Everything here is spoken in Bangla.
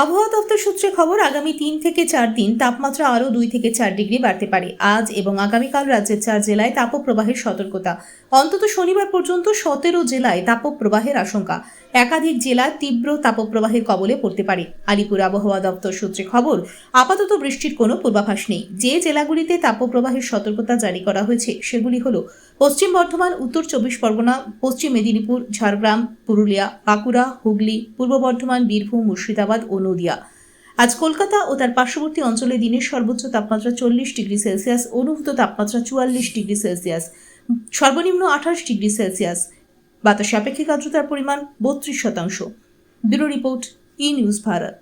আবহাওয়া দপ্তর সূত্রে খবর, আগামী তিন থেকে চার দিন তাপমাত্রা আরও দুই থেকে চার ডিগ্রি বাড়তে পারে। আজ এবং আগামীকাল রাজ্যের চার জেলায় তাপপ্রবাহের সতর্কতা। অন্তত শনিবার পর্যন্ত সতেরো জেলায় তাপপ্রবাহের আশঙ্কা। একাধিক জেলা তীব্র তাপপ্রবাহের কবলে পড়তে পারে। আলিপুর আবহাওয়া দপ্তর সূত্রে খবর, আপাতত বৃষ্টির কোনো পূর্বাভাস নেই। যে জেলাগুলিতে তাপপ্রবাহের সতর্কতা জারি করা হয়েছে, সেগুলি হল পশ্চিম বর্ধমান, উত্তর চব্বিশ পরগনা, পশ্চিম মেদিনীপুর, ঝাড়গ্রাম, পুরুলিয়া, বাঁকুড়া, হুগলি, পূর্ব বর্ধমান, বীরভূম, মুর্শিদাবাদ ও নদিয়া। আজ কলকাতা ও তার পার্শ্ববর্তী অঞ্চলে দিনের সর্বোচ্চ তাপমাত্রা চল্লিশ ডিগ্রি সেলসিয়াস, অনুভূত তাপমাত্রা চুয়াল্লিশ ডিগ্রি সেলসিয়াস, সর্বনিম্ন আঠাশ ডিগ্রি সেলসিয়াস। বাতাসে আপেক্ষিক আর্দ্রতার পরিমাণ বত্রিশ শতাংশ। Bureau report, E news Bharat.